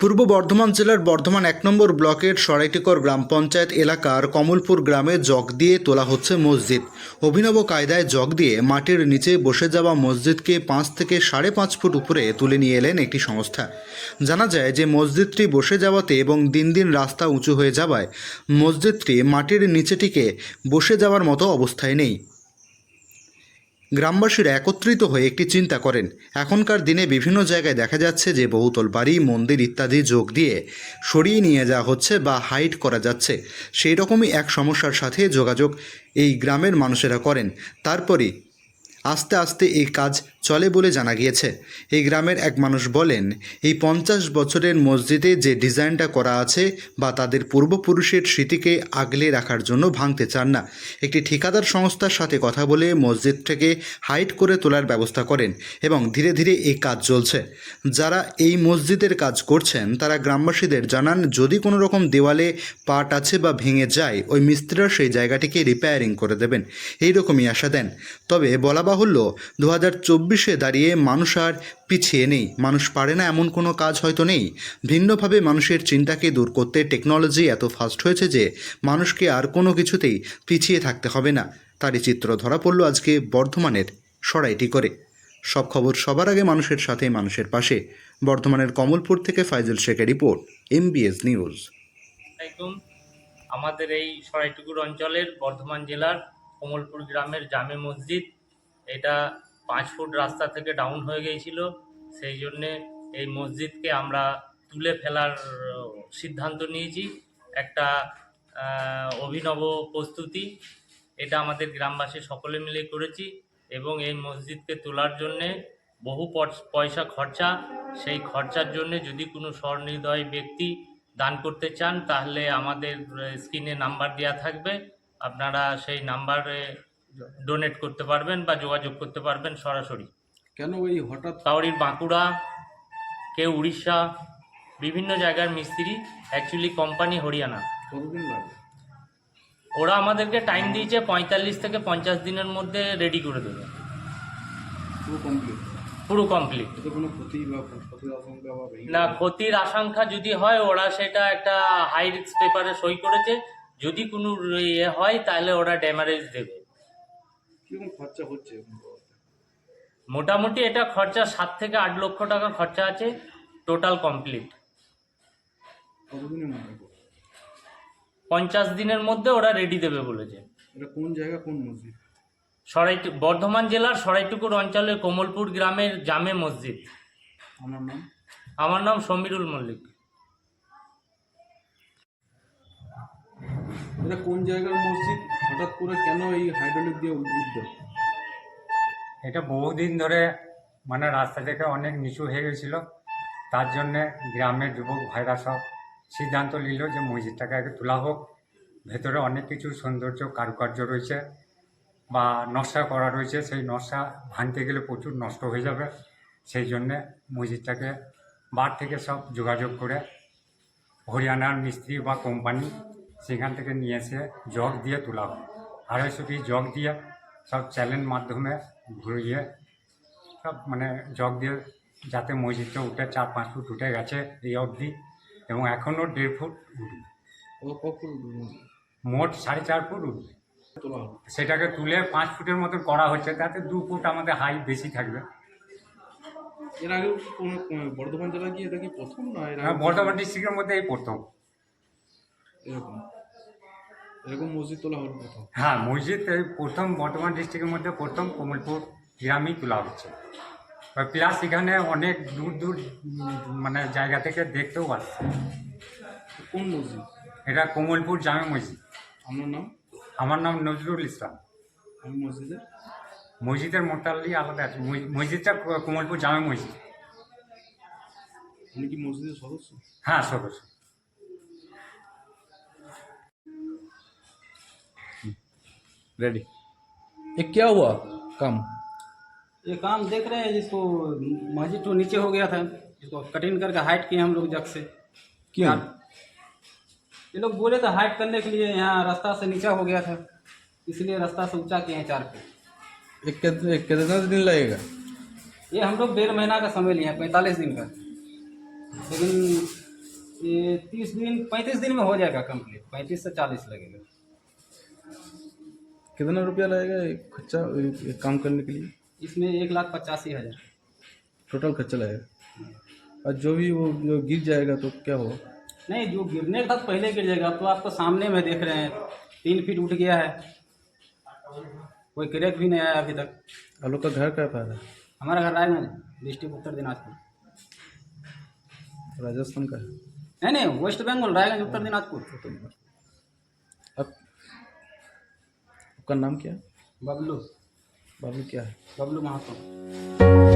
পূর্ব বর্ধমান জেলার বর্ধমান এক নম্বর ব্লকের সরাইটিকর গ্রাম পঞ্চায়েত এলাকার কমলপুর গ্রামে জগ দিয়ে তোলা হচ্ছে মসজিদ। অভিনব কায়দায় জগ দিয়ে মাটির নিচে বসে যাওয়া মসজিদকে পাঁচ থেকে সাড়ে পাঁচ ফুট উপরে তুলে নিয়ে এলেন একটি সংস্থা। জানা যায় যে মসজিদটি বসে যাওয়াতে এবং দিন দিন রাস্তা উঁচু হয়ে যাওয়ায় মসজিদটি মাটির নিচেটিকে বসে যাওয়ার মতো অবস্থায় নেই। গ্রামবাসীরা একত্রিত হয়ে একটি চিন্তা করেন। এখনকার দিনে বিভিন্ন জায়গায় দেখা যাচ্ছে যে বহুতল বাড়ি, মন্দির ইত্যাদি যোগ দিয়ে সরিয়ে নিয়ে যাওয়া হচ্ছে বা হাইট করা যাচ্ছে। সেই রকমই এক সমস্যার সাথে যোগাযোগ এই গ্রামের মানুষেরা করেন। তারপরে আস্তে আস্তে এই কাজ চলে বলে জানা গিয়েছে। এই গ্রামের এক মানুষ বলেন, এই পঞ্চাশ বছরের মসজিদে যে ডিজাইনটা করা আছে বা তাদের পূর্বপুরুষের স্মৃতিকে আগলে রাখার জন্য ভাঙতে চান না। একটি ঠিকাদার সংস্থার সাথে কথা বলে মসজিদ থেকে হাইট করে তোলার ব্যবস্থা করেন এবং ধীরে ধীরে এই কাজ চলছে। যারা এই মসজিদের কাজ করছেন, তারা গ্রামবাসীদের জানান, যদি কোনো রকম দেওয়ালে পাট আছে বা ভেঙে যায়, ওই মিস্ত্রিরা সেই জায়গাটিকে রিপেয়ারিং করে দেবেন। এই রকমই আশা দেন। তবে বলা বাহুল্য দু হাজার চব্বিশ হাজার দাঁড়িয়ে মানুষ আর পিছিয়ে নেই। মানুষ পারে না, এমন কোনো কাজ হয়তো নেই। ভিন্নভাবে মানুষের চিন্তাকে দূর করতে টেকনোলজি এত ফাস্ট হয়েছে যে, মানুষকে আর কোনো কিছুতেই পিছিয়ে থাকতে হবে না। তারই চিত্র ধরা পড়ল আজকে বর্ধমানের সরাইটি করে। সব খবর সবার আগে মানুষের সাথে মানুষের পাশে। বর্ধমানের কমলপুর থেকে ফাইজুল শেখের রিপোর্ট এমবিএস নিউজ আমাদের এই সরাইটুকুর অঞ্চলের বর্ধমান জেলার কমলপুর গ্রামের জামে মসজিদ। এটা পাঁচ ফুট রাস্তা থেকে ডাউন হয়ে গিয়েছিল। সেই জন্যে এই মসজিদকে আমরা তুলে ফেলার সিদ্ধান্ত নিয়েছি। একটা অভিনব প্রস্তুতি। এটা আমাদের গ্রামবাসী সকলে মিলে করেছি এবং এই মসজিদকে তোলার জন্যে বহু পয়স- খরচা। সেই খরচার জন্য যদি কোনো স্বনির্দয় ব্যক্তি দান করতে চান, তাহলে আমাদের স্ক্রিনে নাম্বার দেওয়া থাকবে। আপনারা সেই নাম্বারে ডোনেট করতে পারবেন বা যোগাযোগ করতে পারবেন সরাসরি। কেন ওই হঠাৎ কাউরির বাঁকুড়া কেউ উড়িষ্যা বিভিন্ন জায়গার মিস্ত্রি অ্যাকচুয়ালি কোম্পানি হরিয়ানা। কতদিন লাগে? ওরা আমাদেরকে টাইম দিয়েছে পঁয়তাল্লিশ থেকে পঞ্চাশ দিনের মধ্যে রেডি করে দেবে। পুরো কমপ্লিট পুরো কমপ্লিট কোনো ক্ষতি বা ক্ষতির আশঙ্কা বা না ক্ষতির আশঙ্কা যদি হয় ওরা সেটা একটা হাই রিস্ক পেপারে সই করেছে। যদি কোনো ইয়ে হয় তাহলে ওরা ড্যামারেজ দেবে। কীরকম খরচা হচ্ছে মোটামুটি এটা খরচা সাত থেকে আট লক্ষ টাকা খরচা আছে টোটাল কমপ্লিট। কতদিনের মধ্যে পঞ্চাশ দিনের মধ্যে ওরা রেডি দেবে বলেছে। এটা কোন জায়গা কোন মসজিদ? সরাই বর্ধমান জেলার সরাইটুকুর অঞ্চলের কোমলপুর গ্রামের জামে মসজিদ। আমার নাম? আমার নাম সমীরুল মল্লিক। এটা কোন জায়গার মসজিদ? হঠাৎ করে কেন এই হাইড্রোলিক দিয়ে উদ্যোগ এটা বহুদিন ধরে মানে রাস্তা থেকে অনেক নিচু হয়ে গেছিল। তার জন্যে গ্রামের যুবক ভাইরা সব সিদ্ধান্ত নিল যে মসজিদটাকে আগে তোলা হোক। ভেতরে অনেক কিছু সৌন্দর্য, কারুকার্য রয়েছে বা নকশা করা রয়েছে। সেই নকশা ভাঙতে গেলে প্রচুর নষ্ট হয়ে যাবে। সেই জন্যে মসজিদটাকে বার থেকে সব যোগাযোগ করে হরিয়ানার মিস্ত্রি বা কোম্পানি সেখান থেকে নিয়ে এসে জগ দিয়ে তোলা হয় আড়াইশো পিস জগ দিয়ে সব চ্যানেল মাধ্যমে ঘুরিয়ে সব মানে জগ দিয়ে যাতে মসজিদটা উঠে চার পাঁচ ফুট উঠে গেছে এই অবধি এবং এখনও দেড় ফুট উঠবে। মোট সাড়ে চার ফুট উঠবে। সেটাকে তুলে পাঁচ ফুটের মতো করা হচ্ছে তাতে দু ফুট আমাদের হাইট বেশি থাকবে। এর কোনো বর্ধমান জেলা কি এটা কি প্রথম না হ্যাঁ, আগে বর্ধমান ডিস্ট্রিক্টের মধ্যে এই প্রথম। এরকম। এরকম মসজিদ তোলা হলো প্রথম? হ্যাঁ মসজিদ এই প্রথম বর্ধমান ডিস্ট্রিক্টের মধ্যে প্রথম কমলপুর গ্রামেই তোলা হচ্ছে। প্লাস এখানে অনেক দূর দূর মানে জায়গা থেকে দেখতেও আসছে কোন মসজিদ? এটা কমলপুর জামে মসজিদ। আপনার নাম? আমার নাম নজরুল ইসলাম। আমি মসজিদের? মসজিদের মোটালি আলাদা আছে। মসজিদটা কমলপুর জামে মসজিদ। উনি কি মসজিদের সদস্য? হ্যাঁ সদস্য। रेडी ये क्या हुआ? काम। ये काम देख रहे हैं जिसको मस्जिद तो नीचे हो गया था जिसको कटिंग करके हाइट किए हम लोग जग से। क्यों? ये लोग बोले थे हाइट करने के लिए यहाँ रास्ता से नीचा हो गया था इसलिए रास्ता से ऊँचा किए हैं चार फीट एक एक कितना दिन लगेगा? ये हम लोग डेढ़ महीना का समय लिए हैं पैंतालीस दिन का। लेकिन ये तीस दिन पैंतीस दिन में हो जाएगा कंप्लीट पैंतीस से चालीस लगेगा। कितना रुपया लगेगा एक खर्चा एक काम करने के लिए? इसमें एक लाख पचासी हज़ार। टोटल खर्चा लगेगा। और जो भी वो जो गिर जाएगा तो क्या होगा? नहीं जो गिरने का था पहले गिर जाएगा तो आपको सामने में देख रहे हैं। तीन फीट उठ गया है। कोई क्रैक भी नहीं आया अभी तक। आप लोग का घर क्या है? हमारा घर रायगंज डिस्ट्रिक्ट उत्तर दिनाजपुर। राजस्थान का है? नहीं नहीं वेस्ट बंगाल रायगंज उत्तर दिनाजपुर। अब आपका नाम क्या है? बबलू। बबलू क्या है? बबलू महातो।